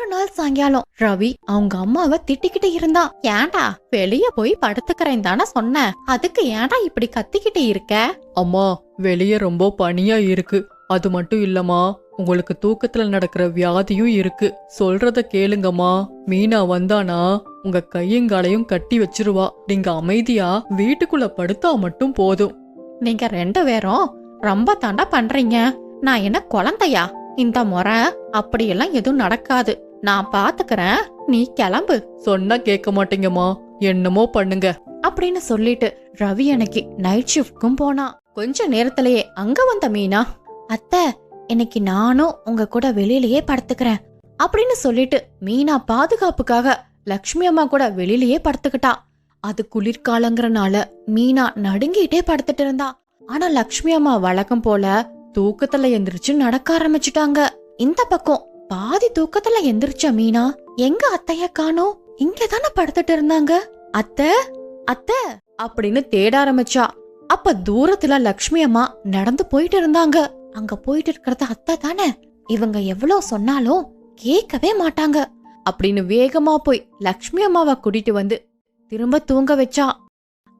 ஒரு நாள் சாயங்காலம்? ரவி அவங்க அம்மாவை திட்டிக்கிட்டு இருந்தான் ஏன்டா வெளிய போய் படுத்துக்கிறேன் தானே சொன்னேன் அதுக்கு ஏன்டா இப்படி கத்திக்கிட்டு இருக்க? அம்மா வெளியே ரொம்ப பனியா இருக்கு. அது மட்டும் இல்லம்மா உங்களுக்கு தூக்கத்துல நடக்கிற வியாதியும் இருக்கு. சொல்றத கேளுங்கம்மா. மீனா வந்தானா உங்க கையங்காலையும் கட்டி வச்சிருவா. நீங்க அமைதியா வீட்டுக்குள்ள படுத்தா மட்டும் போதும். நீங்க ரெண்டு பேரும் ரொம்ப தாண்டா பண்றீங்க. நான் என்ன குழந்தையா? இந்த முறை அப்படியெல்லாம் எதுவும் நடக்காது. நான் பாத்துக்கறேன். நீ கிளம்பு. சொன்னா கேட்க மாட்டீங்கம்மா. என்னமோ பண்ணுங்க. அப்படின்னு சொல்லிட்டு ரவி அன்னைக்கு நைட் ஷிஃப்ட்க்கும் போனான் கொஞ்ச நேரத்திலேயே அங்க வந்த மீனா அத்தை இன்னைக்கு நானும் உங்க கூட வெளியிலயே படுத்துக்கிறேன். அப்படின்னு சொல்லிட்டு மீனா பாதுகாப்புக்காக லக்ஷ்மி அம்மா கூட வெளியிலயே படுத்துக்கிட்டா. அது குளிர்காலங்கிறனால மீனா நடுங்கிட்டே படுத்துட்டு இருந்தா. ஆனா லக்ஷ்மி அம்மா வழக்கம் போல தூக்கத்துல எந்திரிச்சு நடக்க ஆரம்பிச்சுட்டாங்க. இந்த பக்கம் பாதி தூக்கத்துல எந்திரிச்ச மீனா எங்க அத்தைய காணோம்? இங்கதானே படுத்துட்டு இருந்தாங்க? அத்தை அத்தை அப்படின்னு தேட ஆரம்பிச்சா. அப்ப தூரத்துல லக்ஷ்மி அம்மா நடந்து போயிட்டு இருந்தாங்க. அங்க போயிட்டு இருக்கிறது அத்தை தானே. இவங்க எவ்வளவு சொன்னாலும் கேட்கவே மாட்டாங்க. அப்படின்னு வேகமா போய் லக்ஷ்மி அம்மாவை கூட்டிட்டு வந்து திரும்ப தூங்க வச்சா.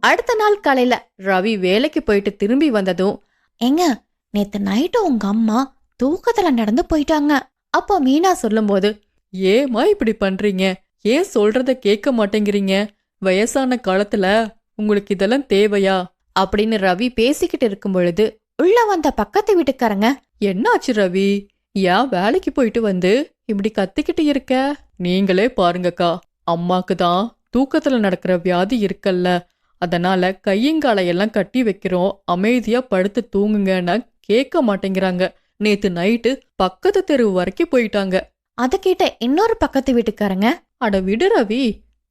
அடுத்த நாள் காலையில ரவி வேலைக்கு போயிட்டு திரும்பி வந்ததும் எங்க நேத்து நைட்டு உங்க அம்மா தூக்கத்துல நடந்து போயிட்டாங்க. அப்போ மீனா சொல்லும்போது ஏம்மா இப்படி பண்றீங்க? ஏன் சொல்றத கேட்க மாட்டேங்கிறீங்க? வயசான காலத்துல உங்களுக்கு இதெல்லாம் தேவையா? அப்படின்னு ரவி பேசிக்கிட்டு இருக்கும் பொழுது உள்ள வந்த பக்கத்து வீட்டுக்காரங்க என்னாச்சு ரவி? ஏன் வேலைக்கு போயிட்டு வந்து இப்படி கத்திக்கிட்டு இருக்க? நீங்களே பாருங்கக்கா அம்மாக்கு தான் தூக்கத்துல நடக்கிற வியாதி இருக்கல்ல. அதனால கையங்காலையெல்லாம் கட்டி வைக்கிறோம். அமைதியா படுத்து தூங்குங்கன்னா கேட்க மாட்டேங்கிறாங்க. நேத்து நைட்டு பக்கத்து தெரு வரைக்கும் போயிட்டாங்க. அத கேட்ட இன்னொரு பக்கத்து வீட்டுக்காரங்க அட விடு ரவி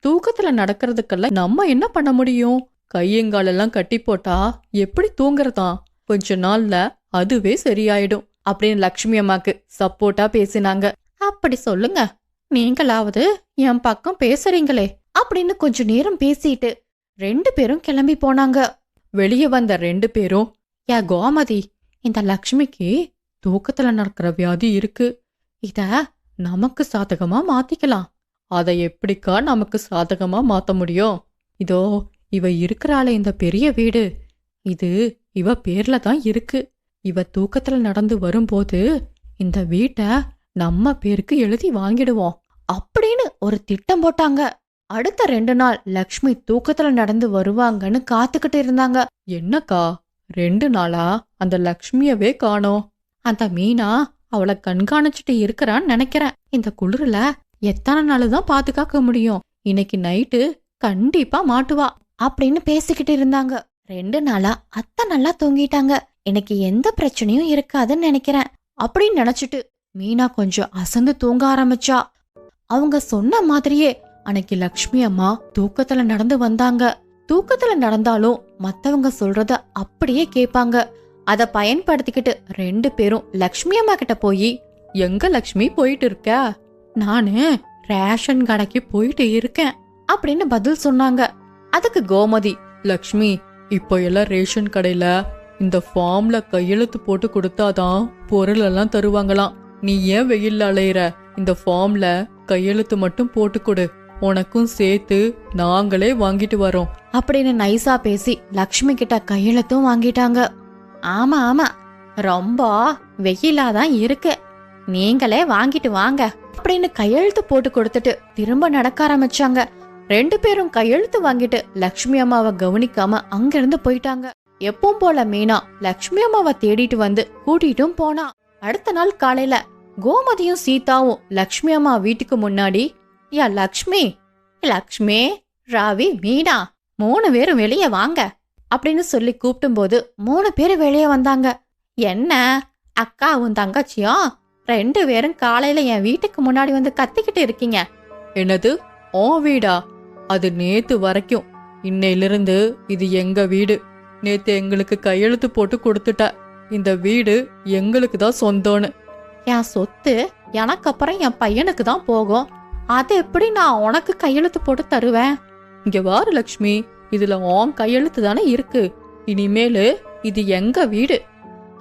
தூக்கத்துல நடக்கிறதுக்கெல்லாம் நம்ம என்ன பண்ண முடியும்? கையங்காலெல்லாம் கட்டி போட்டா எப்படி தூங்குறதா கொஞ்ச நாள்ல அதுவே சரியாயிடும் அப்படின்னு லக்ஷ்மி அம்மாக்கு சப்போர்ட்டா பேசினாங்க. அப்படி சொல்லுங்க நீங்களாவது என் பக்கம் பேசுறீங்களே அப்படின்னு கொஞ்ச நேரம் பேசிட்டு ரெண்டு பேரும் கிளம்பி போனாங்க. வெளியே வந்த ரெண்டு பேரும் ஏ கோமதி இந்த லக்ஷ்மிக்கு தூக்கத்துல நடக்கிற வியாதி இருக்கு. இத நமக்கு சாதகமா மாத்திக்கலாம். அதை எப்படிக்கா நமக்கு சாதகமா மாத்த முடியும்? இதோ இவ இருக்கிறாளே இந்த பெரிய வீடு. இது இவ பேர்ல தான் இருக்கு. இவ தூக்கத்துல நடந்து வரும்போது இந்த வீட்டை நம்ம பேருக்கு எழுதி வாங்கிடுவோம். அப்படின்னு ஒரு திட்டம் போட்டாங்க. அடுத்த ரெண்டு நாள் லக்ஷ்மி தூக்கத்துல நடந்து வருவாங்கன்னு காத்துக்கிட்டு இருந்தாங்க. என்னக்கா ரெண்டு நாளா அந்த லக்ஷ்மியவே காணோம். அந்த மீனா அவளை கண்காணிச்சுட்டு இருக்கிறான்னு நினைக்கிறேன். இந்த குளிர்ல எத்தனை நாள் தான் பாதுகாக்க முடியும்? இன்னைக்கு நைட்டு கண்டிப்பா மாட்டுவா அப்படின்னு பேசிக்கிட்டு இருந்தாங்க. ரெண்டு நாளா அத்தை நல்லா தூங்கிட்டாங்க. எனக்கு எந்த பிரச்சனையும் இருக்காதுன்னு நினைக்கிறேன் அப்படின்னு நினைச்சிட்டு மீனா கொஞ்சம் அசந்து தூங்க ஆரம்பிச்சா. அவங்க சொன்ன மாதிரியே அன்னைக்கு லக்ஷ்மி அம்மா தூக்கத்துல நடந்து வந்தாங்க. தூக்கத்துல நடந்தாலும் மத்தவங்க சொல்றத அப்படியே கேட்பாங்க. அத பயன்படுத்திக்கிட்டு ரெண்டு பேரும் லக்ஷ்மி அம்மா கிட்ட போய் எங்க லக்ஷ்மி போயிட்டு இருக்க? நானு ரேஷன் கடைக்கு போயிட்டு இருக்கேன் அப்படின்னு பதில் சொன்னாங்க. அதுக்கு கோமதி லக்ஷ்மி இப்போ எல்லாம் ரேஷன் கடையில இந்த ஃபார்ம்ல கையெழுத்து போட்டு கொடுத்தாதான் பொருள் எல்லாம் தருவாங்களாம். நீ ஏன் வெயில்ல அலையிற? இந்த ஃபார்ம்ல கையெழுத்து மட்டும் போட்டு கொடு. உனக்கும் சேர்த்து நாங்களே வாங்கிட்டு வரோம். அப்படின்னு நைஸா பேசி லக்ஷ்மி கிட்ட கையெழுத்தும் வாங்கிட்டாங்க. ஆமா ஆமா. ரொம்ப வெயிலாதான் இருக்கு. நீங்களே வாங்கிட்டு வாங்க. அப்படின்னு கையெழுத்து போட்டு கொடுத்துட்டு திரும்ப நடக்க ஆரம்பிச்சாங்க. ரெண்டு பேரும் கையெழுத்து வாங்கிட்டு லக்ஷ்மி அம்மாவை கவனிக்காம அங்கிருந்து போயிட்டாங்க. எப்பவும் போல மீனா லக்ஷ்மி அம்மாவை தேடிட்டு வந்து கூட்டிட்டும் போனா. அடுத்த நாள் காலையில கோமதியும் சீதாவும் லக்ஷ்மி அம்மா வீட்டுக்கு முன்னாடி யா லக்ஷ்மி லக்ஷ்மி ராவி மீனா மூணு பேரும் வெளியே வாங்க. அப்படின்னு சொல்லி கூப்பிட்டும்போது மூணு பேர் வெளியே வந்தாங்க. என்ன? அக்காவும் தங்கச்சியும் ரெண்டு பேரும் காலையில என் வீட்டுக்கு முன்னாடி வந்து கத்திக்கிட்டு இருக்கீங்க. என்னது? ஓ வீடா? அது நேத்து வரைக்கும். இன்னையிலிருந்து இது எங்க வீடு. நேத்து எங்களுக்கு கையெழுத்து போட்டு கொடுத்துட்ட. இந்த வீடு எங்களுக்கு தான் சொந்தம்னு. என் சொத்து எனக்கு அப்புறம் என் பையனுக்கு தான் போகும். அது எப்படி நான் உனக்கு கையெழுத்து போட்டு தருவேன்? இங்க வாரு லக்ஷ்மி. இதுல உன் கையெழுத்து தானே இருக்கு. இனிமேலு இது எங்க வீடு?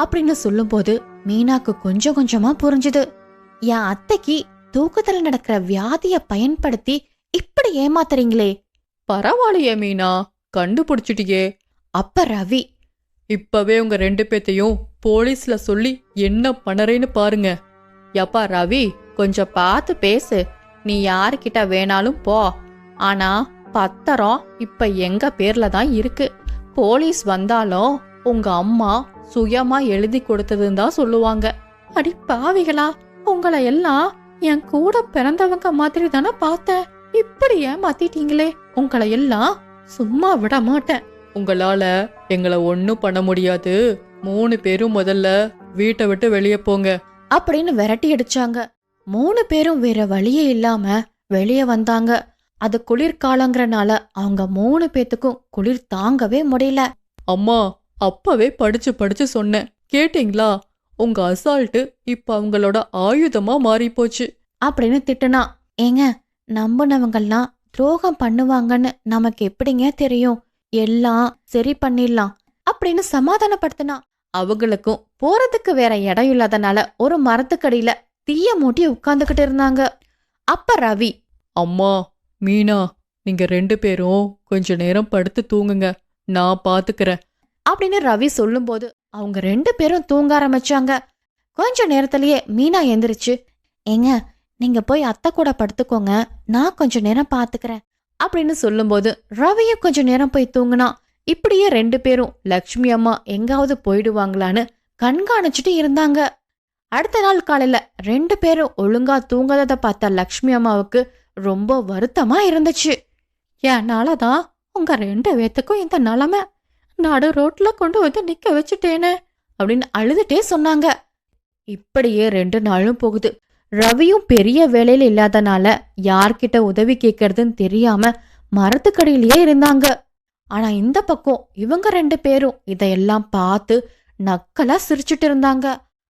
அப்படின்னு சொல்லும்போது மீனாக்கு கொஞ்சம் கொஞ்சமா புரிஞ்சுது. என் அத்தைக்கு தூக்கத்துல நடக்கிற வியாதிய பயன்படுத்தி இப்படி ஏமாத்துறீங்களே. பரவாயில்லையே மீனா கண்டுபிடிச்சிட்டியே. அப்ப ரவி. இப்பவே உங்க ரெண்டு பேத்தையும் போலீஸ்ல சொல்லி என்ன பண்ணறேன்னு பாருங்க. யப்பா ரவி கொஞ்சம் பார்த்து பேசு. நீ யாருக்கிட்ட வேணாலும் போ. ஆனா பத்திரம் இப்ப எங்க பேர்ல தான் இருக்கு. போலீஸ் வந்தாலும் உங்க அம்மா சுயமா எழுதி கொடுத்ததுன்னு தான் சொல்லுவாங்க. அடி பாவிகளா உங்களை எல்லாம் என் கூட பிறந்தவங்க மாதிரி தானே பார்த்தேன். இப்படி ஏமாத்திட்டீங்களே உங்களை எல்லாம் சும்மா விட மாட்டேன். உங்களால எங்களை ஒன்னும் பண்ண முடியாது. மூணு பேரும் முதல்ல வீட்டை விட்டு வெளியே போங்க. அப்படின்னு விரட்டி அடிச்சாங்க. மூணு பேரும் வேற வழியே இல்லாம வெளியே வந்தாங்க. அது குளிர்காலங்கிறனால அவங்க மூணு பேத்துக்கும் குளிர் தாங்கவே முடியல. அம்மா அப்பவே படிச்சு படிச்சு சொன்னேன். கேட்டீங்களா? உங்க அசால்ட்டு இப்ப அவங்களோட ஆயுதமா மாறி போச்சு அப்படின்னு திட்டுனா ஏங்க நம்புனவங்கெல்லாம் துரோகம் பண்ணுவாங்கன்னு நமக்கு எப்படிங்க தெரியும்? எல்லாம் சரி பண்ணிடலாம். அப்படின்னு சமாதானப்படுத்தினா அவங்களுக்கும் போறதுக்கு வேற இடம் இல்லாதனால ஒரு மரத்துக்கடியில தீய மூட்டி உட்கார்ந்துகிட்டு இருந்தாங்க. அப்ப ரவி அம்மா மீனா நீங்க ரெண்டு பேரும் கொஞ்ச நேரம் படுத்து தூங்குங்க. நான் பாத்துக்கிறேன். அப்படின்னு ரவி சொல்லும்போது அவங்க ரெண்டு பேரும் தூங்க ஆரம்பிச்சாங்க. கொஞ்ச நேரத்திலேயே மீனா எந்திரிச்சு ஏங்க நீங்க போய் அத்தை கூட படுத்துக்கோங்க. நான் கொஞ்ச நேரம் பாத்துக்கிறேன். அப்படின்னு சொல்லும்போது ரவியும் கொஞ்ச நேரம் போய் தூங்குனா இப்படியே ரெண்டு பேரும் லக்ஷ்மி அம்மா எங்காவது போயிடுவாங்களான்னு கண்காணிச்சுட்டு இருந்தாங்க. அடுத்த நாள் காலையில ரெண்டு பேரும் ஒழுங்கா தூங்காததை பார்த்த லக்ஷ்மி அம்மாவுக்கு ரொம்ப வருத்தமா இருந்துச்சு. என்னாலதான் உங்க ரெண்டு பேத்துக்கும் இந்த நிலைமை நடு ரோட்ல கொண்டு வந்து நிக்க வச்சுட்டேனே அப்படின்னு அழுதுட்டே சொன்னாங்க. இப்படியே ரெண்டு நாளும் போகுது. ரவியும் பெரிய வேலையில இல்லாதனால யார்கிட்ட உதவி கேட்கறதுன்னு தெரியாம மரத்துக்கடையிலேயே இருந்தாங்க. ஆனா இந்த பக்கம் இவங்க ரெண்டு பேரும் இதையெல்லாம் பார்த்து நக்கலா சிரிச்சுட்டு இருந்தாங்க.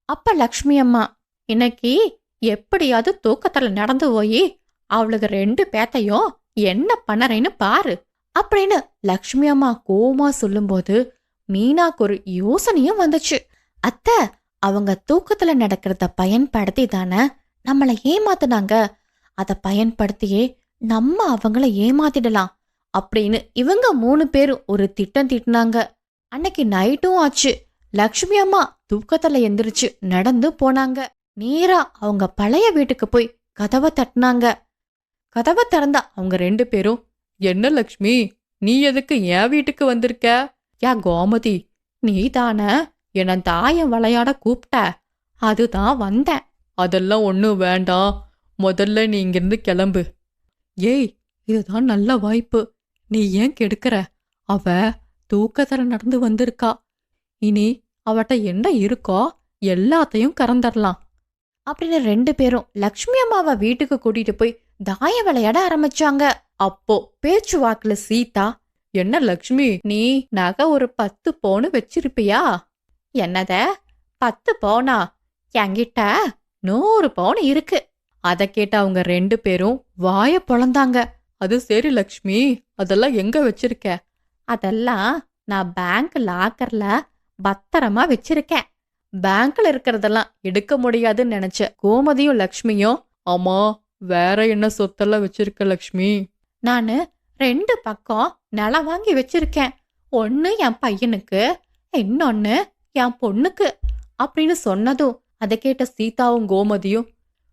அப்ப லக்ஷ்மி அம்மா இன்னைக்கு எப்படியாவது தூக்கத்துல நடந்து போய் அவளுக்கு ரெண்டு பேத்தையும் என்ன பண்ணறேன்னு பாரு அப்படின்னு லக்ஷ்மி அம்மா கோமா சொல்லும்போது மீனாக்கு ஒரு யோசனையும் வந்துச்சு. அத்தை அவங்க தூக்கத்துல நடக்கிறத பயன்படுத்தி தானே நம்மள ஏமாத்துனாங்க. அத பயன்படுத்தியே நம்ம அவங்கள ஏமாத்திடலாம் அப்படின்னு இவங்க மூணு பேரும் ஒரு திட்டம் திட்டினாங்க. அன்னைக்கு நைட்டும் ஆச்சு. லக்ஷ்மி அம்மா தூக்கத்துல எந்திரிச்சு நடந்து போனாங்க. நேரா அவங்க பழைய வீட்டுக்கு போய் கதவை தட்டினாங்க. கதவை திறந்தா. அவங்க ரெண்டு பேரும் என்ன லக்ஷ்மி நீ எதுக்கு என் வீட்டுக்கு வந்திருக்க? யா கோமதி நீ தானே என்ன தாயம் விளையாட கூப்பிட்ட. அதுதான் வந்தேன். அதெல்லாம் ஒன்றும் வேண்டாம். முதல்ல நீ இங்கிருந்து கிளம்பு. ஏய் இதுதான் நல்ல வாய்ப்பு. நீ ஏன் கெடுக்கிற? அவ தூக்கத்தர நடந்து வந்திருக்கா. இனி அவட்ட என்ன இருக்கோ எல்லாத்தையும் கறந்துடலாம். அப்படின்னு ரெண்டு பேரும் லக்ஷ்மி அம்மாவை வீட்டுக்கு கூட்டிட்டு போய் தாய விளையாட ஆரம்பிச்சாங்க. அப்போ பேச்சுவாக்குல சீதா என்ன லக்ஷ்மி நீ நகை ஒரு பத்து பவுனு வச்சிருப்பியா? என்னத? பத்து பவுனா? என்கிட்ட நூறு பவுன் இருக்கு. அத கேட்ட அவங்க ரெண்டு பேரும் வாய பொழந்தாங்க அது சரி லக்ஷ்மி அதெல்லாம் எங்க வச்சிருக்க? அதெல்லாம் நான் பேங்க் லாக்கர்ல பத்திரமா வச்சிருக்கேன். பேங்க்ல இருக்கிறதெல்லாம் எடுக்க முடியாதுன்னு நினைச்ச கோமதியும் லக்ஷ்மியும் ஆமா வேற என்ன சொத்தெல்லாம் வச்சிருக்க லக்ஷ்மி? நானு ரெண்டு பக்கம் நிலம் வாங்கி வச்சிருக்கேன். ஒன்னு என் பையனுக்கு இன்னொன்னு என் பொண்ணுக்கு அப்படின்னு சொன்னதும் அதை கேட்ட சீதாவும் கோமதியும்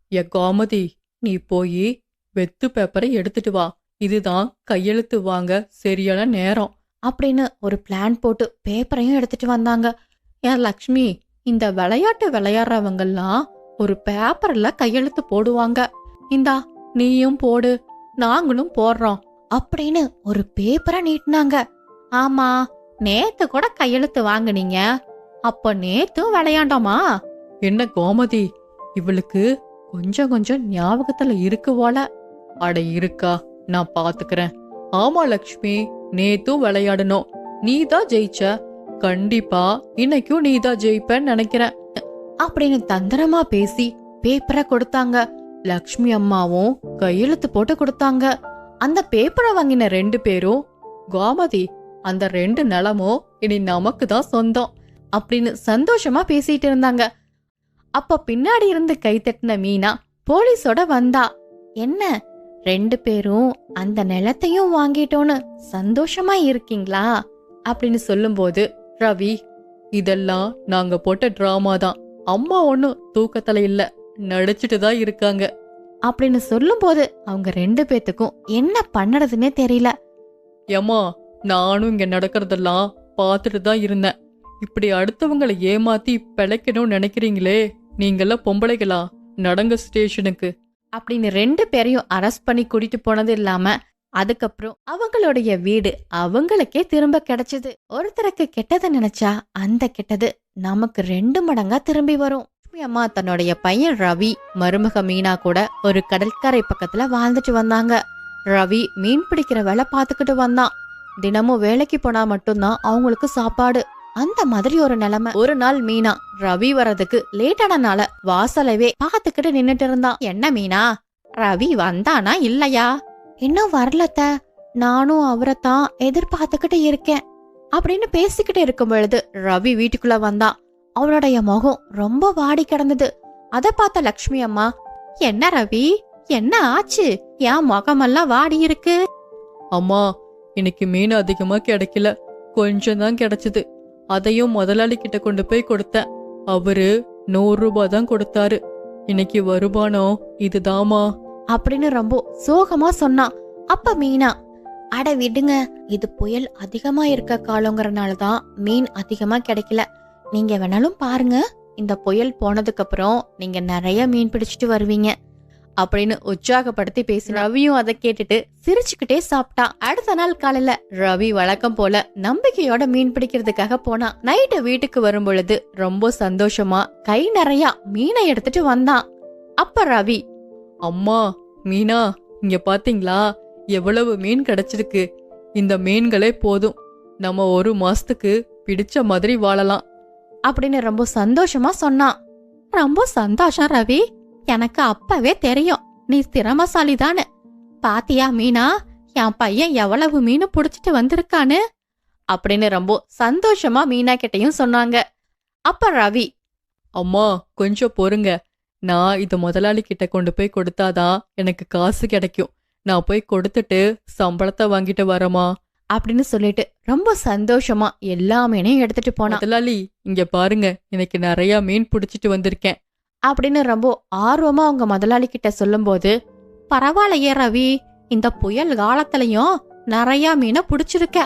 என் கோமதி நீ போய் வெத்து பேப்பரை எடுத்துட்டு வா. இதுதான் கையெழுத்து வாங்க சரியான நேரம். அப்படின்னு ஒரு பிளான் போட்டு பேப்பரையும் எடுத்துட்டு வந்தாங்க. ஏன் லக்ஷ்மி இந்த விளையாட்டு விளையாடுறவங்கெல்லாம் ஒரு பேப்பர்ல கையெழுத்து போடுவாங்க. இந்தா நீயும் போடு. நாங்களும் போடுறோம். அப்படின்னு ஒரு பேப்பரை நீட்டினாங்க. ஆமா நேத்து கூட கையெழுத்து வாங்குனீங்க. அப்ப நேத்தும் விளையாண்டோமா? என்ன கோமதி இவளுக்கு கொஞ்சம் கொஞ்சம் ஞாபகத்துல இருக்கு போல. அட இருக்கா நான் பாத்துக்கறேன். ஆமா லக்ஷ்மி நேத்தும் விளையாடணும். நீ தான் ஜெயிச்ச. கண்டிப்பா இன்னைக்கும் நீ தான் ஜெயிப்பேன்னு நினைக்கிறேன். அப்படின்னு தந்திரமா பேசி பேப்பரை கொடுத்தாங்க. லக்ஷ்மி அம்மாவும் கையெழுத்து போட்டு கொடுத்தாங்க. அந்த பேப்பரை வாங்கின ரெண்டு பேரும் கோமதி அந்த ரெண்டு நிலமும் இனி நமக்கு தான் சொந்தம் அப்படின்னு சந்தோஷமா பேசிட்டு இருந்தாங்க. அப்ப பின்னாடி இருந்து கை தட்டின மீனா போலீஸோட வந்தா. என்ன ரெண்டு பேரும் அந்த நிலத்தையும் வாங்கிட்டோன்னு சந்தோஷமா இருக்கீங்களா? அப்படின்னு சொல்லும்போது ரவி இதெல்லாம் நாங்க போட்ட டிராமா தான். அம்மா ஒன்னும் தூக்கத்துல இல்ல. நடிச்சிட்டு தான் இருக்காங்க. அப்படின்னு சொல்லும்போது அவங்க ரெண்டு பேத்துக்கும் என்ன பண்ணறதுன்னே தெரியல. ஏம்மா நானும் இங்க நடக்கிறதெல்லாம் பார்த்துட்டு தான் இருந்தேன். இப்படி அடுத்தவங்களை ஏமாத்தி பிழைக்கணும்னு நினைக்கிறீங்களே? நீங்கெல்லாம் பொம்பளைகளா? நடங்க ஸ்டேஷனுக்கு அப்படின்னு ரெண்டு பேரையும் அரெஸ்ட் பண்ணி கூட்டிட்டு போனது இல்லாம அதுக்கப்புறம் அவங்களுடைய வீடு அவங்களுக்கே திரும்ப கிடைச்சது. ஒருத்தருக்கு கெட்டதை நினைச்சா அந்த கெட்டது நமக்கு ரெண்டு மடங்கா திரும்பி வரும். லக்ஷ்மி அம்மா தன்னுடைய பையன் ரவி மருமக மீனா கூட ஒரு கடற்கரை பக்கத்துல வாழ்ந்துட்டு வந்தாங்க. ரவி மீன் பிடிக்கிற வேலை பார்த்துக்கிட்டு வந்தான். தினமும் வேலைக்கு போனா மட்டும்தான் அவங்களுக்கு சாப்பாடு. அந்த மாதிரி ஒரு நிலைமை. ஒரு நாள் மீனா ரவி வரதுக்கு லேட்டானனால வாசலவே பாத்துக்கிட்டு நின்னுட்டு இருந்தான். என்ன மீனா ரவி வந்தானா இல்லையா? இன்னும் வரலத்த. நானும் அவரைத்தான் எதிர்பார்த்துக்கிட்டு இருக்கேன். அப்படின்னு பேசிக்கிட்டு இருக்கும் பொழுது ரவி வீட்டுக்குள்ள வந்தான். அவனுடைய முகம் ரொம்ப வாடி கிடந்தது. அத பார்த்த லக்ஷ்மி அம்மா என்ன ரவி? என்ன ஆச்சு? என் முகமெல்லாம் வாடி இருக்கு. அம்மா இன்னைக்கு மீன் அதிகமா கிடைக்கல. கொஞ்சம் தான் கிடைச்சது. அதையும் முதலாளி கிட்ட கொண்டு போய் கொடுத்தேன். அவரு நூறு ரூபாய் தான் கொடுத்தாரு. இன்னைக்கு வருமானம் இதுதாம்மா. அப்படின்னு ரொம்ப சோகமா சொன்னான். அப்ப மீனா? அட விடுங்க. இது புயல் அதிகமா இருக்க காலங்கிறனால தான் மீன் அதிகமா கிடைக்கல. நீங்க வேணாலும் பாருங்க. இந்த புயல் போனதுக்கு அப்புறம் நீங்க நிறைய மீன் பிடிச்சிட்டு வருவீங்க. அப்படின்னு உற்சாகப்படுத்தி பேசி ரவியும் அதை கேட்டுட்டு சிரிச்சுக்கிட்டே சாப்பிட்டான். அடுத்த நாள் காலையில ரவி வழக்கம் போல நம்பிக்கையோட மீன் பிடிக்கிறதுக்காக போனான் நைட்டு வீட்டுக்கு வரும் பொழுது ரொம்ப சந்தோஷமா கை நிறைய மீனை எடுத்துட்டு வந்தான். அப்ப ரவி அம்மா மீனா இங்க பாத்தீங்களா? எவ்வளவு மீன் கிடைச்சிருக்கு. இந்த மீன்களே போதும். நம்ம ஒரு மாசத்துக்கு பிடிச்ச மாதிரி வாழலாம். அப்படின்னு ரொம்ப சந்தோஷமா சொன்னான் ரொம்ப சந்தோஷம் ரவி. எனக்கு அப்பவே தெரியும். நீ திறமசாலி தானு பாத்தியா மீனா? என் பையன் எவ்வளவு மீன் புடிச்சிட்டு வந்திருக்கான்னு? அப்படின்னு ரொம்ப சந்தோஷமா மீனா கிட்டையும் சொன்னாங்க. அப்ப ரவி. அம்மா கொஞ்சம் பொறுங்க. நான் இது முதலாளி கிட்ட கொண்டு போய் கொடுத்தாதான் எனக்கு காசு கிடைக்கும். நான் போய் கொடுத்துட்டு சம்பளத்தை வாங்கிட்டு வரமா அப்படின்னு சொல்லிட்டு ரொம்ப சந்தோஷமா எல்லா மீனையும் எடுத்துட்டு போனான். முதலாளி இங்க பாருங்க எனக்கு நிறைய மீன் பிடிச்சிட்டு வந்திருக்கேன். அப்படின்னு ரொம்ப ஆர்வமா அவங்க முதலாளி கிட்ட சொல்லும்போது பரவாயில்லையே ரவி இந்த புயல் காலத்துலயும் நிறைய மீனை புடிச்சிருக்க.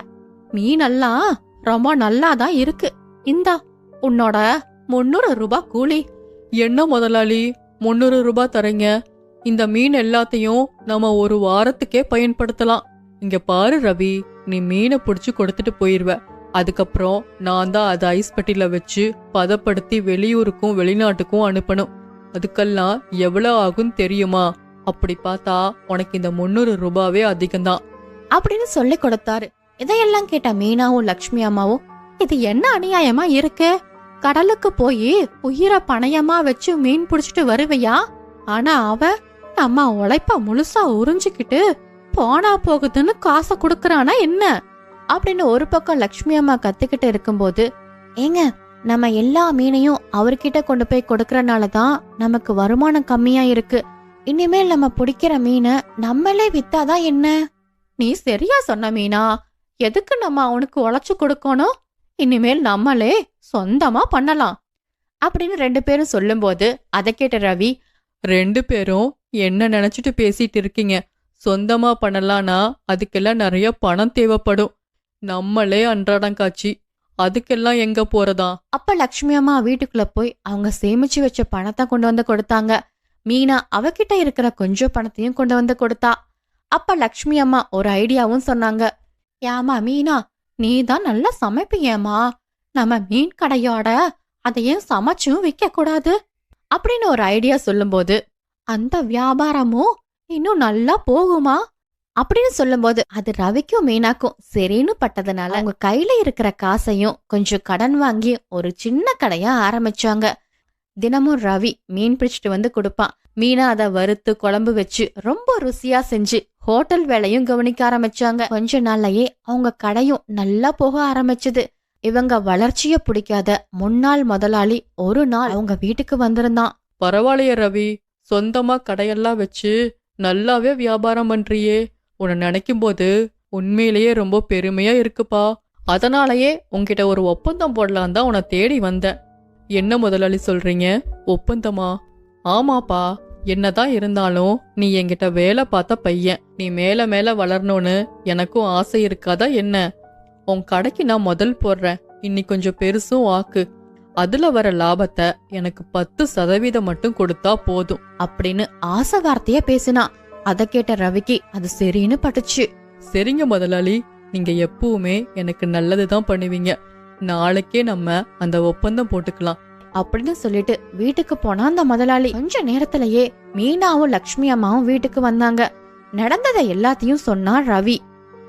மீனெல்லாம் ரொம்ப நல்லா தான் இருக்கு. இந்தா உன்னோட முன்னூறு ரூபாய் கூலி. என்ன முதலாளி முந்நூறு ரூபாய் தரீங்க. இந்த மீன் எல்லாத்தையும் நம்ம ஒரு வாரத்துக்கே பயன்படுத்தலாம். இங்க பாரு ரவி நீ மீனை புடிச்சு கொடுத்துட்டு போயிருவ. அதுக்கப்புறம் நான் தான் அதை ஐஸ் பட்டியில வச்சு பதப்படுத்தி வெளியூருக்கும் வெளிநாட்டுக்கும் அனுப்பணும். அதுக்கெல்லாம் எவ்வளவு ஆகும் தெரியுமா? அப்படி பார்த்தா உனக்கு இந்த முந்நூறு ரூபாவே அதிகம்தான். அப்படின்னு சொல்லி கொடுத்தாரு. இதையெல்லாம் கேட்ட மீனாவும் லக்ஷ்மி அம்மாவும் இது என்ன அநியாயமா இருக்கு? கடலுக்கு போய் உயிரை பணயமா வச்சு மீன் புடிச்சிட்டு வருவியா? ஆனா அவ நம்ம உழைப்ப முழுசா உறிஞ்சுக்கிட்டு போனா போகுதுன்னு காசை கொடுக்கறானா என்ன? அப்படின்னு ஒரு பக்கம் லக்ஷ்மி அம்மா கத்துக்கிட்டு இருக்கும்போது ஏங்க நம்ம எல்லா மீனையும் அவர்கிட்ட கொண்டு போய் கொடுக்கறனால தான் நமக்கு வருமானம் கம்மியா இருக்கு. இனிமேல் நம்ம பிடிக்கிற மீனை நம்மளே வித்தாதான் என்ன? நீ சரியா சொன்ன மீனா. எதுக்கு நம்ம அவனுக்கு உழைச்சு கொடுக்கணும்? இனிமேல் நம்மளே சொந்தமா பண்ணலாம். அப்படின்னு ரெண்டு பேரும் சொல்லும்போது அதை கேட்ட ரவி ரெண்டு பேரும் என்ன நினைச்சிட்டு பேசிட்டு இருக்கீங்க? சொந்தமா பண்ணலானா அதுக்கெல்லாம் நிறைய பணம் தேவைப்படும். நம்மளே அன்றாடம் காட்சி. அதுக்கெல்லாம் எங்க போறதா? அப்ப லக்ஷ்மி அம்மா வீட்டுக்குள்ள போய் அவங்க சேமிச்சு வச்ச பணத்தை கொண்டு வந்து கொடுத்தாங்க. மீனா அவகிட்ட இருக்கிற கொஞ்சம் பணத்தையும் கொண்டு வந்து கொடுத்தா. அப்ப லக்ஷ்மி அம்மா ஒரு ஐடியாவும் சொன்னாங்க. ஏமா மீனா நீ தான் நல்லா சமைப்பியேம்மா. நம்ம மீன் கடையோட அதையும் சமைச்சும் விற்க கூடாது அப்படின்னு ஒரு ஐடியா சொல்லும்போது அந்த வியாபாரமும் இன்னும் நல்லா போகுமா? அப்படின்னு சொல்லும்போது அது ரவிக்கும் மீனாக்கும் சரின்னு பட்டதுனால அவங்க கையில இருக்கிற காசையும் கொஞ்சம் கடன் வாங்கி ஒரு சின்ன கடையா ஆரம்பிச்சாங்க. தினமும் ரவி மீன் பிடிச்சிட்டு வந்து கொடுப்பான். மீனா அதை வறுத்து குழம்பு வச்சு ரொம்ப ருசியா செஞ்சு ஹோட்டல் வேலையும் கவனிக்க ஆரம்பிச்சாங்க. கொஞ்ச நாள்லயே அவங்க கடையும் நல்லா போக ஆரம்பிச்சது. இவங்க வளர்ச்சிய பிடிக்காத முன்னாள் முதலாளி ஒரு நாள் அவங்க வீட்டுக்கு வந்திருந்தான். பரவாயில்லையே ரவி. சொந்தமா கடையெல்லாம் வச்சு நல்லாவே வியாபாரம் பண்றியே. உன்னை நினைக்கும் போது உண்மையிலேயே ரொம்ப பெருமையா இருக்குப்பா. அதனாலயே உன்கிட்ட ஒரு ஒப்பந்தம் போடலான் தான் உன்னை தேடி வந்தேன். என்ன முதலாளி சொல்றீங்க? ஒப்பந்தமா? ஆமாப்பா. என்னதான் இருந்தாலும் நீ என்கிட்ட வேலை பார்த்த பையன். நீ மேல மேல வளரணும்னு எனக்கும் ஆசை இருக்காதா என்ன? உன் கடைக்கு நான் முதல் போடுறேன். இன்னி கொஞ்சம் பெருசும் ஆக்கு அதுல வர லாபத்தை எனக்கு பத்து சதவீதம் மட்டும் கொடுத்தா போதும். அப்படின்னு ஆசை வார்த்தைய பேசினா. அத கேட்ட ரவிக்கு அது சரின்னு பட்டுச்சு. சரிங்க முதலாளி நீங்க எப்பவுமே எனக்கு நல்லதுதான் பண்ணுவீங்க. நாளைக்கே நம்ம அந்த ஒப்பந்தம் போட்டுக்கலாம். அப்படின்னு சொல்லிட்டு வீட்டுக்கு போனா அந்த முதலாளி. கொஞ்ச நேரத்திலேயே மீனாவும் லக்ஷ்மி அம்மாவும் வீட்டுக்கு வந்தாங்க. நடந்ததை எல்லாத்தையும் சொன்னா ரவி.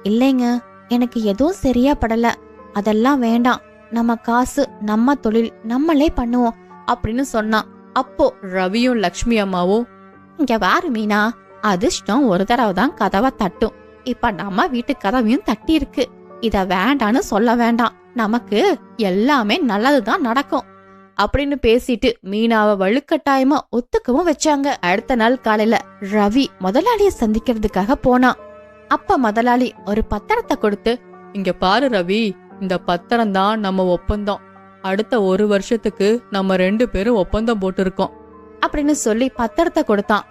இல்லைங்க எனக்கு எதுவும் சரியா படல. அதெல்லாம் வேண்டாம். நம்ம காசு நம்ம தொழில் நம்மளே பண்ணுவோம் அப்படின்னு சொன்னான். அப்போ ரவியும் லக்ஷ்மி அம்மாவும் இங்க வாரு மீனா அதிர்ஷ்டம் ஒரு தடவை தான் கதவை தட்டும். இப்ப நம்ம வீட்டு கதவையும் தட்டி இருக்கு இத வேண்டான்னு சொல்ல வேண்டாம். நமக்கு எல்லாமே நல்லதுதான் நடக்கும். அப்படின்னு பேசிட்டு மீனாவை வலுக்கட்டாயமா ஒத்துக்கவும் வச்சாங்க. அடுத்த நாள் காலையில ரவி முதலாளிய சந்திக்கிறதுக்காக போனான். அப்ப முதலாளி ஒரு பத்திரத்தை கொடுத்து இங்க பாரு ரவி இந்த பத்திரம் தான் நம்ம ஒப்பந்தம். அடுத்த ஒரு வருஷத்துக்கு நம்ம ரெண்டு பேரும் ஒப்பந்தம் போட்டிருக்கோம். அப்படின்னு சொல்லி பத்திரத்தை கொடுத்தான்.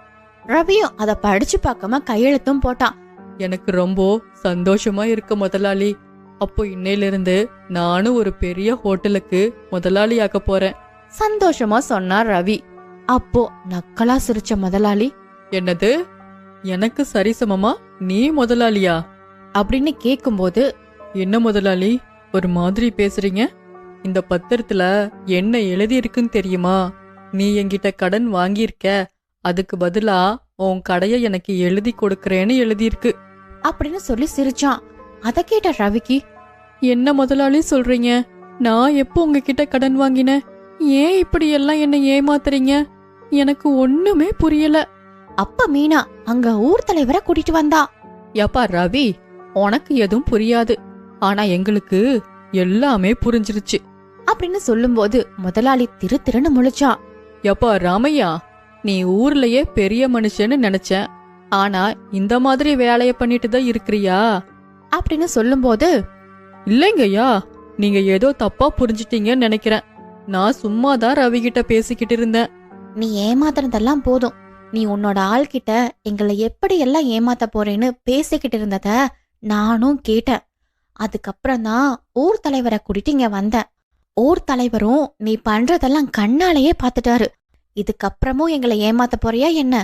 ரவியும் அத படிச்சு பார்க்காம கையெழுத்தும் போட்டான். எனக்கு ரொம்ப சந்தோஷமா இருக்கு முதலாளி. அப்போ இன்னையிலிருந்து நானும் ஒரு பெரிய ஹோட்டலுக்கு முதலாளியாக்க போறேன். சந்தோஷமா சொன்னார் ரவி. அப்போ நக்கலா சிரிச்ச முதலாளி. என்னது? எனக்கு சரிசமமா? நீ முதலாளியா? அப்படின்னு கேக்கும்போது என்ன முதலாளி? ஒரு மாதிரி பேசுறீங்க? இந்த பத்திரத்துல என்ன எழுதி இருக்குன்னு தெரியுமா? நீ என்கிட்ட கடன் வாங்கியிருக்க. அதுக்கு பதிலா உன் கடைய எனக்கு எழுதி கொடுக்கறேன்னு எழுதியிருக்கு. அப்படின்னு சொல்லி சிரிச்சான். அத கேட்ட ரவிக்கு என்ன முதலாளி சொல்றீங்க? நான் எப்போ உங்ககிட்ட கடன் வாங்கினேன்? ஏன் இப்படி எல்லாம் என்ன ஏமாத்துறீங்க? எனக்கு ஒண்ணுமே புரியல. அப்ப மீனா அங்க ஊர் தலைவரை கூட்டிட்டு வந்தா. யப்பா ரவி உனக்கு எதுவும் புரியாது. ஆனா எங்களுக்கு எல்லாமே புரிஞ்சிருச்சு. அப்படின்னு சொல்லும்போது முதலாளி திரு திருன்னு முழிச்சான் யப்பா ராமையா நீ ஊர்லயே பெரிய மனுஷன்னு நினைச்சேன். ஆனா இந்த மாதிரி வேலைய பண்ணிட்டு தான் இருக்கிறியா? அப்படின்னு சொல்லும்போது இல்லைங்கய்யா நீங்க ஏதோ தப்பா புரிஞ்சிட்டீங்கன்னு நினைக்கிறேன். நான் சும்மா தான் ரவி கிட்ட பேசிக்கிட்டு இருந்தேன். நீ ஏமாத்துனதெல்லாம் போதும். நீ உன்னோட ஆள்கிட்ட எங்களை எப்படி எல்லாம் ஏமாத்த போறேன்னு பேசிக்கிட்டு இருந்தத நானும் கேட்டேன். அதுக்கப்புறம் தான் ஊர் தலைவரை கூட்டிட்டு இங்க வந்தேன். ஊர் தலைவரும் நீ பண்றதெல்லாம் கண்ணாலேயே பார்த்துட்டாரு. இதுக்கப்புறமும் எங்களை ஏமாத்த போறியா என்ன?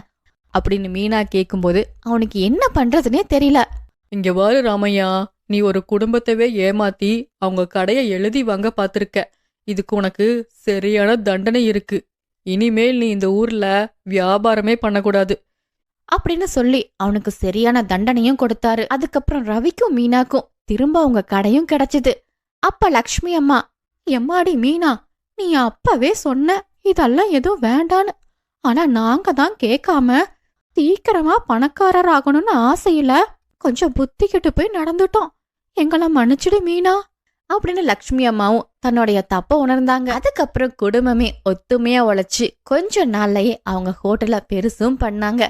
அப்படின்னு மீனா கேக்கும்போது அவனுக்கு என்ன பண்றதுனே தெரியல. இங்க வாரு ராமையா. நீ ஒரு குடும்பத்தவே ஏமாத்தி அவங்க கடைய எழுதி வாங்க பாத்திருக்க இதுக்கு உனக்கு சரியான தண்டனை இருக்கு. இனிமேல் நீ இந்த ஊர்ல வியாபாரமே பண்ணக்கூடாது. அப்படின்னு சொல்லி அவனுக்கு சரியான தண்டனையும் கொடுத்தாரு. அதுக்கப்புறம் ரவிக்கும் மீனாக்கும் திரும்ப அவங்க கடையும் கிடைச்சது. அப்ப லக்ஷ்மி அம்மா எம்மாடி மீனா நீ அப்பவே சொன்ன இதெல்லாம் எதுவும் வேண்டான்னு. ஆனா நாங்க தான் கேட்காம சீக்கிரமா பணக்காரர் ஆகணும்னு ஆசையில கொஞ்சம் புத்தி கிட்டு போய் நடந்துட்டோம். எங்களை மன்னிச்சிடு மீனா அப்படின்னு லக்ஷ்மி அம்மாவும் தன்னுடைய தப்ப உணர்ந்தாங்க. அதுக்கப்புறம் குடும்பமே ஒத்துமையா உழைச்சி கொஞ்ச நாள்லயே அவங்க ஹோட்டல பெருசும் பண்ணாங்க.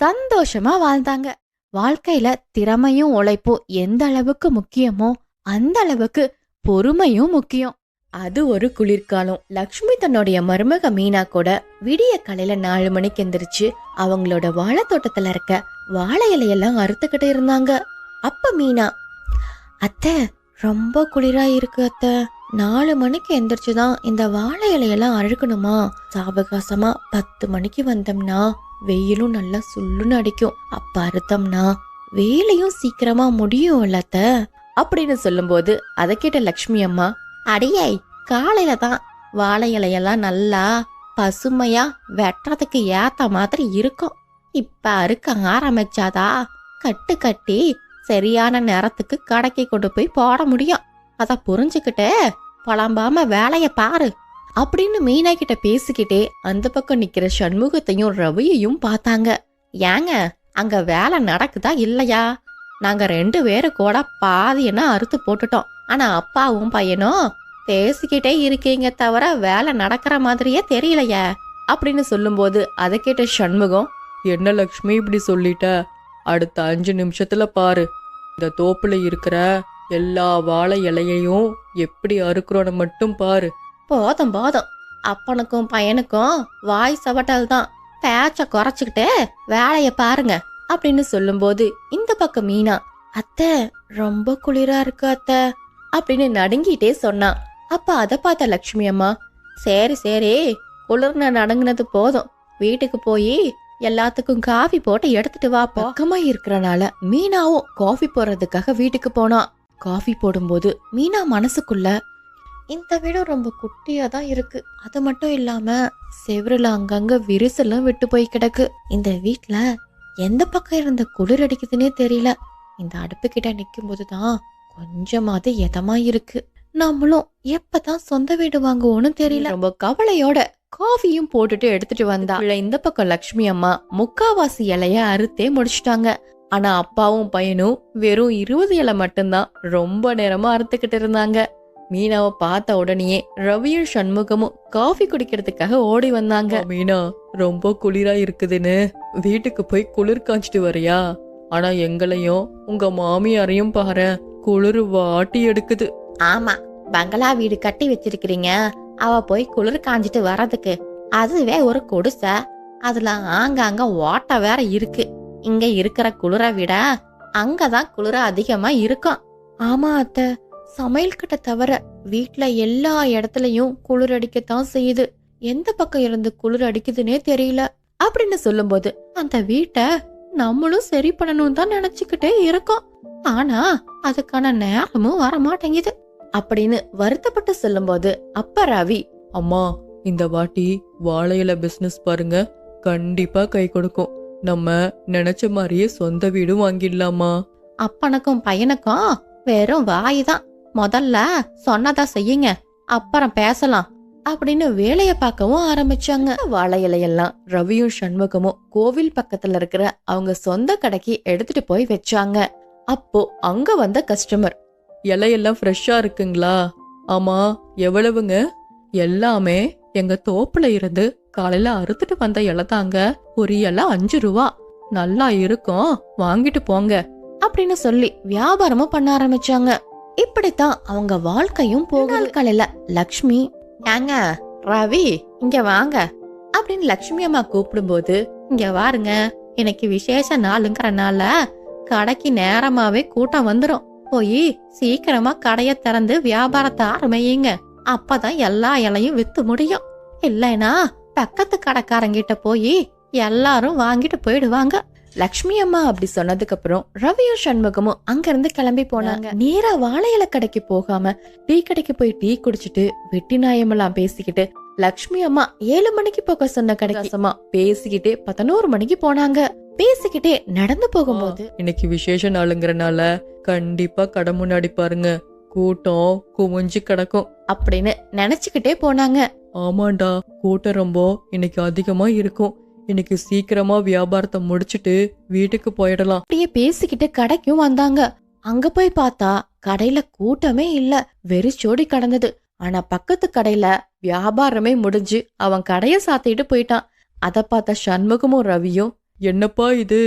சந்தோஷமா வாழ்ந்தாங்க. வாழ்க்கையில திறமையும் உழைப்பும் எந்த அளவுக்கு முக்கியமோ அந்த அளவுக்கு பொறுமையும் முக்கியம். அது ஒரு குளிர்காலம். லக்ஷ்மி தன்னுடைய மருமக மீனா கூட விடிய காலையில நாலு மணிக்கு எந்திரிச்சு அவங்களோட வாழை தோட்டத்துல இருக்க வாழை இலையெல்லாம் அறுத்துக்கிட்டு இருந்தாங்க. அப்ப மீனா அத்தை ரொம்ப குளிரா இருக்கு அத்தை. நாலு மணிக்கு எந்திரிச்சுதான் இந்த வாழை இலையெல்லாம் அழுக்கணுமா சாவகாசமா பத்து மணிக்கு வந்தோம்னா வெயிலும் நல்லா சுள்ளுன்னு அடிக்கும். அப்ப அறுத்தம்னா வேலையும் சீக்கிரமா முடியும் இல்லத்த அப்படின்னு சொல்லும்போது அதை கேட்ட லக்ஷ்மி அம்மா அடியை காலையில தான் வாழை இலையெல்லாம் நல்லா பசுமையா வெட்டுறதுக்கு ஏத்த மாதிரி இருக்கும். இப்ப அறுக்க ஆரம்பிச்சாதா கட்டு கட்டி சரியான நேரத்துக்கு கடைக்கு கொண்டு போய் போட முடியும். அத புரிஞ்சுக்கிட்டு புலம்பாம வேலைய பாரு. அப்படின்னு மீனா கிட்ட பேசிக்கிட்டே அந்த பக்கம் நிக்கிற சண்முகத்தையும் ரவியையும் பார்த்தாங்க. ஏங்க அங்க வேலை நடக்குதா இல்லையா? நாங்க ரெண்டு பேரும் கூட பாதியனா அறுத்து போட்டுட்டோம். ஆனா அப்பாவும் பையனும் பேசிக்கிட்டே இருக்கீங்க தவிர வேலை நடக்கிற மாதிரியே தெரியலையே அப்படின்னு சொல்லும்போது அதை கேட்ட சண்முகம் என்ன லக்ஷ்மி இப்படி சொல்லிட்ட? அடுத்த அஞ்சு நிமிஷத்துல பாரு. இந்த தோப்புல இருக்கிற எல்லா வாழை இலையையும் எப்படி அறுக்குறோன்னு மட்டும் பாரு. போதும் போதும். அப்பனுக்கும் பையனுக்கும் வாய் சவட்டல் தான் பேச்ச குறைச்சிக்கிட்டே வேலைய பாருங்க அப்படின்னு சொல்லும்போது இந்த பக்கம் மீனா அத்தை ரொம்ப குளிரா இருக்கு அத்தை அப்படின்னு நடுங்கிட்டே சொன்னான் அப்ப அதை பார்த்த லக்ஷ்மி அம்மா சரி சரி குளிர்ன நடுங்கினது போதும். வீட்டுக்கு போய் எல்லாத்துக்கும் காஃபி போட்டு எடுத்துட்டு வா பக்கமா இருக்கிறனால மீனாவும் காஃபி போடுறதுக்காக வீட்டுக்கு போனா. காஃபி போடும்போது மீனா மனசுக்குள்ள இந்த வீடு ரொம்ப குட்டியா தான் இருக்கு. அது மட்டும் இல்லாம செவருல அங்கங்க விரிசலும் விட்டு போய் கிடக்கு. இந்த வீட்ல எந்த பக்கம் இருந்த குளிர் அடிக்குதுன்னே தெரியல. இந்த அடுப்பு கிட்ட நிக்கும் போதுதான் கொஞ்சமாவது எதமா இருக்கு. நம்மளும் எப்பதான் சொந்த வீடு வாங்குவோன்னு தெரியல. ரொம்ப கவலையோட காஃபியும் போட்டுட்டு எடுத்துட்டு வந்தா. இந்த பக்கம் லக்ஷ்மி அம்மா முக்காவாசி இலைய அறுத்தே முடிச்சிட்டாங்க. ஆனா அப்பாவும் பையனும் வெறும் இருபது இலை மட்டும்தான் ரொம்ப நேரமா அறுத்துக்கிட்டு இருந்தாங்க. மீனாவை பார்த்த உடனேயே ரவியும் சண்முகமும் காஃபி குடிக்கிறதுக்காக ஓடி வந்தாங்க. மீனா ரொம்ப குளிரா இருக்குதுன்னு. வீட்டுக்கு போய் குளிர் காய்ச்சிட்டு வரியா? ஆனா எங்களையும் உங்க மாமியாரையும் பாரு குளிர் வாட்டி எடுக்குது. ஆமா பங்களா வீடு கட்டி வச்சிருக்கிறீங்க. அவ போய் குளிர் காஞ்சிட்டு வர்றதுக்கு அதுவே ஒரு குடிசை. அதுல ஆங்காங்க ஓட்ட வேற இருக்கு. இங்க இருக்கிற குளிரை விட அங்கதான் குளிர அதிகமா இருக்கும். ஆமா அத்தை. சமையல் கட்டை தவிர வீட்ல எல்லா இடத்துலயும் குளிர் அடிக்கத்தான் செய்யுது. எந்த பக்கம் இருந்து குளிர் அடிக்குதுன்னே தெரியல. அப்படின்னு சொல்லும்போது அந்த வீட்டை நம்மளும் சரி பண்ணணும் தான் நினைச்சுக்கிட்டே இருக்கோம். ஆனா அதுக்கான நேரமும் வர மாட்டேங்குது அப்படின்னு வருத்தப்பட்டு சொல்லும்போது அப்ப ரவி அம்மா இந்த வாட்டி வாழை இலை பிசினஸ் பாருங்க. கண்டிப்பா கை கொடுக்கும். நம்ம நினைச்ச மாதிரியே சொந்த வீடும் வாங்கிடலாமா? அப்பனுக்கும் பையனுக்கும் வெறும் வாய் தான். முதல்ல சொன்னதா செய்யுங்க அப்புறம் பேசலாம் அப்படின்னு வேலைய பார்க்கவும் ஆரம்பிச்சாங்க. வாழை இலையெல்லாம் ரவியும் சண்முகமும் கோவில் பக்கத்துல இருக்கிற அவங்க சொந்த கடைக்கு எடுத்துட்டு போய் வச்சாங்க. அப்போ அங்க வந்த கஸ்டமர் இலையெல்லாம் ஃப்ரெஷ்ஷா இருக்குங்களா? ஆமா எவ்வளவுங்க? எல்லாமே எங்க தோப்புல இருந்து காலையில அறுத்துட்டு வந்த இலை தாங்க. ஒரு இலை அஞ்சு ரூபா. நல்லா இருக்கும் வாங்கிட்டு போங்க. அப்படின்னு சொல்லி வியாபாரமும் பண்ண ஆரம்பிச்சாங்க. இப்படித்தான் அவங்க வாழ்க்கையும் போகுது. காலையில லக்ஷ்மி ஏங்க ரவி இங்க வாங்க. அப்படின்னு லக்ஷ்மி அம்மா கூப்பிடும்போது இங்க வாருங்க இன்னைக்கு விசேஷ நாளுங்கிறனால கடைக்கு நேரமாவே கூட்டம் வந்துடும் போய் சீக்கிரமா கடைய திறந்து வியாபாரத்தை ஆரம்பியுங்க அப்பதான் எல்லா இலையும் வித்து முடியும். இல்லைனா பக்கத்து கடைக்காரங்கிட்ட போய் எல்லாரும் வாங்கிட்டு போயிடுவாங்க. லக்ஷ்மி அம்மா அப்படி சொன்னதுக்கு அப்புறம் ரவியும் சண்முகமும் அங்கிருந்து கிளம்பி போனாங்க. நேரா வாழை இலை கடைக்கு போகாம டீ கடைக்கு போய் டீ குடிச்சிட்டு வெட்டி நாயமெல்லாம் பேசிக்கிட்டு லக்ஷ்மி அம்மா ஏழு மணிக்கு போக சொன்ன கடைக்கு பேசிக்கிட்டே பதினோரு மணிக்கு போனாங்க. பேசிக்கிட்டே நடந்து போகும்போது இன்னைக்கு விசேஷ நாளுங்கிறனால கண்டிப்பா கடை முன்னாடி பாருங்க. கூட்டம் குமிஞ்சு கிடக்கும். அப்படின்னு நினைச்சுக்கிட்டே போனாங்க. ஆமாண்டா கூட்டம் ரொம்ப இன்னைக்கு அதிகமா இருக்கும். இன்னைக்கு சீக்கிரமா வியாபாரத்தை முடிச்சிட்டு வீட்டுக்கு போயிடலாம். அப்படியே பேசிக்கிட்டு கடைக்கும் வந்தாங்க. அங்க போய் பார்த்தா கடையில கூட்டமே இல்ல. வெறிச்சோடி கடந்தது. ஆனா பக்கத்து கடையில வியாபாரமே முடிஞ்சு அவன் கடைய சாத்திட்டு போயிட்டான். அத பார்த்த சண்முகமும் ரவியும் என்னப்பா இது?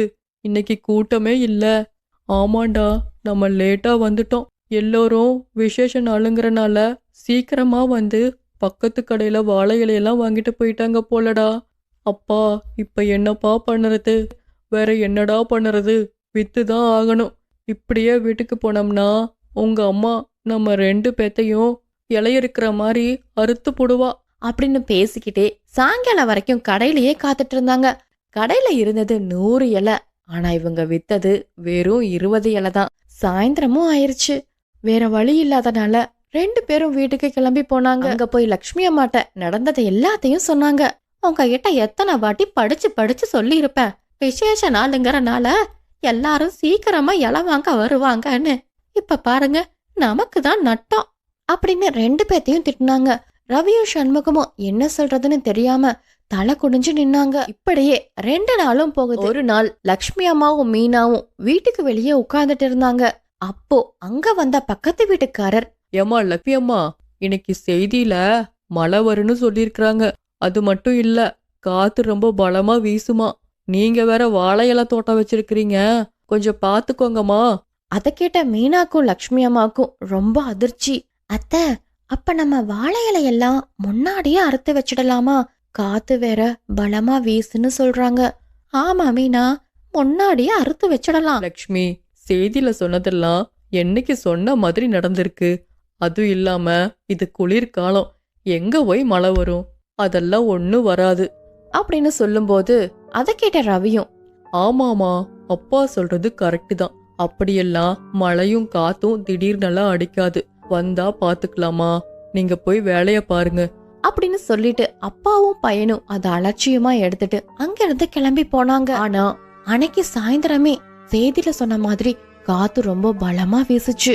இன்னைக்கு கூட்டமே இல்ல. ஆமாண்டா நம்ம லேட்டா வந்துட்டோம். எல்லோரும் விசேஷ நாளுங்கிறனால சீக்கிரமா வந்து பக்கத்து கடையில வாழை இலையெல்லாம் வாங்கிட்டு போயிட்டாங்க போலடா. அப்பா இப்போ என்னப்பா பண்ணுறது? வேற என்னடா பண்ணுறது? வித்து தான் ஆகணும். இப்படியே வீட்டுக்கு போனோம்னா உங்கள் அம்மா நம்ம ரெண்டு பேத்தையும் இலையிருக்கிற மாதிரி அறுத்து போடுவா. அப்படின்னு பேசிக்கிட்டே சாயங்காலம் வரைக்கும் கடையிலேயே காத்துட்டு இருந்தாங்க. கடையில இருந்தது நூறு இலை. ஆனா இவங்க வித்தது வெறும் இருபது இலை தான். சாயந்தரமும் ஆயிருச்சு. வேற வழி இல்லாதனால ரெண்டு பேரும் வீட்டுக்கு கிளம்பி போனாங்க. அங்க போய் லக்ஷ்மி அம்மாட்ட நடந்ததை எல்லாத்தையும் சொன்னாங்க. உங்ககிட்ட எத்தனை வாட்டி படிச்சு படிச்சு சொல்லியிருப்பேன். விசேஷ நாளுங்கிறனால எல்லாரும் சீக்கிரமா இலை வாங்க வருவாங்கன்னு. இப்ப பாருங்க நமக்கு தான் நட்டம். அப்படின்னு ரெண்டு பேத்தையும் திட்டினாங்க. ரவியும் சண்முகமும் என்ன சொல்றதுன்னு தெரியாம தலை குனிஞ்சு நின்னாங்க. இப்படியே ரெண்டு நாளும் போகுது. ஒரு நாள் லக்ஷ்மி அம்மாவும் மீனாவும் வீட்டுக்கு வெளியே உட்கார்ந்துட்டு இருந்தாங்க. அப்போ அங்க வந்த பக்கத்து வீட்டுக்காரர் ஏமா லக்ஷ்மி அம்மா இன்னைக்கு செய்தியில மழை வரும்னு சொல்லியிருக்கிறாங்க. அது மட்டும் இல்ல காத்து ரொம்ப பலமா வீசுமா. நீங்க வேற வாழை இலை தோட்டம் வச்சிருக்கிறீங்க. கொஞ்சம் பாத்துக்கோங்கம்மா. அத கேட்ட மீனாக்கும் லக்ஷ்மி அம்மாக்கும் ரொம்ப அதிர்ச்சி. அத்தை அப்ப நம்ம வாழை இலையெல்லாம் முன்னாடியே அறுத்து வச்சிடலாமா? காத்து வேற பலமா வீசுன்னு சொல்றாங்க. ஆமா மீனா. முன்னாடியே அறுத்து வச்சிடலாம். லக்ஷ்மி செய்தியில சொன்னதெல்லாம் என்னைக்கு சொன்ன மாதிரி நடந்திருக்கு. அதுவும் இல்லாம இது குளிர்காலம். எங்க போய் மழை வரும்? அதெல்லாம் ஒண்ணும் வராது. அப்படின்னு சொல்லும்போது அத கேட்ட ரவியும் ஆமாமா அப்பா சொல்றது கரெக்ட் தான். அப்படியெல்லாம் மழையும் காத்தும் திடீர்னெல்லாம் அடிக்காது. வந்தா பாத்துக்கலாமா? நீங்க போய் வேலைய பாருங்க. அப்படின்னு சொல்லிட்டு அப்பாவும் பையனும் அத அலட்சியமா எடுத்துட்டு அங்கிருந்து கிளம்பி போனாங்க. ஆனா அன்னைக்கு சாயந்தரமே செய்தியில சொன்ன மாதிரி காத்து ரொம்ப பலமா வீசுச்சு.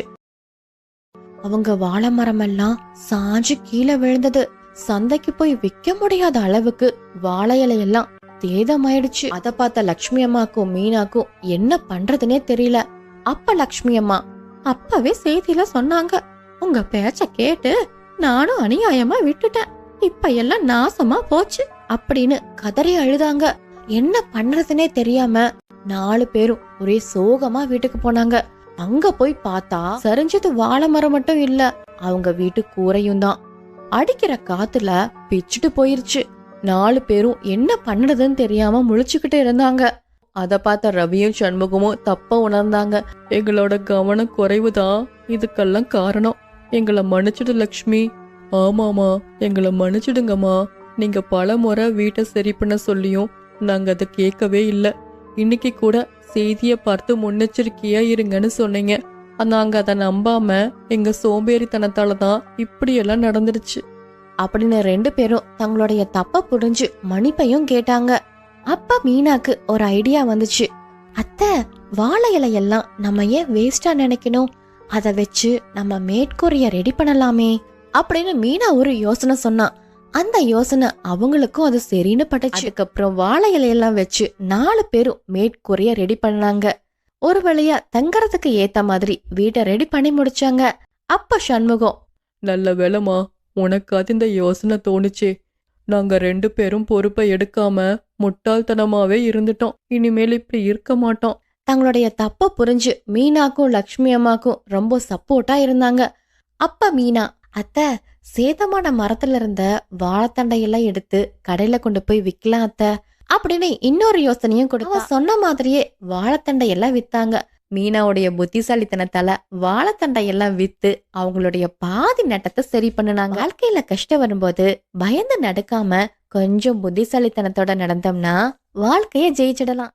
அவங்க வாழை மரம் எல்லாம் சாஞ்சு கீழே விழுந்தது. சந்தைக்கு போய் விக்க முடியாத அளவுக்கு வாழை இலையெல்லாம் தேதமாயிடுச்சு. அத பார்த்த லக்ஷ்மி அம்மாக்கும் மீனாக்கும் என்ன பண்றதுனே தெரியல. அப்ப லக்ஷ்மி அம்மா அப்பவே செய்தியில சொன்னாங்க. உங்க பேச்ச கேட்டு நானும் அநியாயமா விட்டுட்டேன். இப்ப எல்லாம் நாசமா போச்சு அப்படின்னு கதறி அழுதாங்க. என்ன பண்றதுனே தெரியாம நாலு பேரும் ஒரே சோகமா வீட்டுக்கு போனாங்க. அங்க போய் பார்த்தா சரிஞ்சது வாழை மரம் மட்டும் இல்ல. அவங்க வீட்டு கூரையும் தான். அடிக்கிற காத்துல பிச்சுட்டு போயிருச்சு. நாலு பேரும் என்ன பண்ணுறதுன்னு தெரியாம முழிச்சுக்கிட்டு இருந்தாங்க. அத பார்த்த ரவியும் சண்முகமும் தப்ப உணர்ந்தாங்க. எங்களோட கவனம் குறைவுதான். இதுக்கெல்லாம் காரணம். எங்களை மன்னிச்சிடு லக்ஷ்மி. ஆமாமா எங்களை மன்னிச்சிடுங்கம்மா. நீங்க பல முறை வீட்டை சரி பண்ண சொல்லியும் நாங்க அதை கேட்கவே இல்லை. இன்னைக்கு கூட செய்தியை பார்த்து முன்னெச்சரிக்கையா இருங்கன்னு சொன்னீங்க. நாங்க அதை நம்பாம எங்க சோம்பேறித்தனத்தால தான் இப்படியெல்லாம் நடந்துருச்சு அப்படின்னு ரெண்டு பேரும் தங்களுடைய தப்ப புரிஞ்சு மன்னிப்பையும் கேட்டாங்க. அப்ப மீனாக்கு ஒரு ஐடியா வந்துச்சு. அத்தை வாழை இலையெல்லாம் நம்ம ஏன் வேஸ்டா நினைக்கணும்? அத வச்சு நம்ம மேற்கூறிய ரெடி பண்ணலாமே அப்படின்னு மீனா ஒரு யோசனை சொன்னான் அந்த யோசனை அவங்களுக்கும் அது சரின்னு பட்டுச்சு. அதுக்கப்புறம் வாழை இலையெல்லாம் வச்சு நாலு பேரும் மேற்கூறிய ரெடி பண்ணாங்க. ஒரு வழியா தங்கறதுக்கு ஏத்த மாதிரி வீட்டை ரெடி பண்ணி முடிச்சாங்க. அப்ப சண்முகம் நல்ல வேலைமா உனக்காவது இந்த யோசனை தோணுச்சே. நாங்க ரெண்டு பேரும் பொறுப்பை எடுக்காம முட்டாள்தனமாவே இருந்துட்டோம். இனிமேல் இப்படி இருக்க மாட்டோம். தங்களுடைய தப்ப புரிஞ்சு மீனாக்கும் லக்ஷ்மி அம்மாக்கும் ரொம்ப சப்போர்ட்டா இருந்தாங்க. அப்ப மீனா அத்தை சேதமான மரத்துல இருந்த வாழைத்தண்டையெல்லாம் எடுத்து கடையில கொண்டு போய் விக்கலாம் அத்தை. அப்படின்னு இன்னொரு யோசனையும் கொடுத்தா சொன்ன மாதிரியே வாழைத்தண்டை எல்லாம் வித்தாங்க. மீனாவுடைய புத்திசாலித்தனத்தால வாழைத்தண்டையெல்லாம் வித்து அவங்களுடைய பாதி நட்டத்தை சரி பண்ணுனாங்க. வாழ்க்கையில கஷ்டம் வரும்போது பயந்து நடக்காம கொஞ்சம் புத்திசாலித்தனத்தோட நடந்தோம்னா வாழ்க்கைய ஜெயிச்சிடலாம்.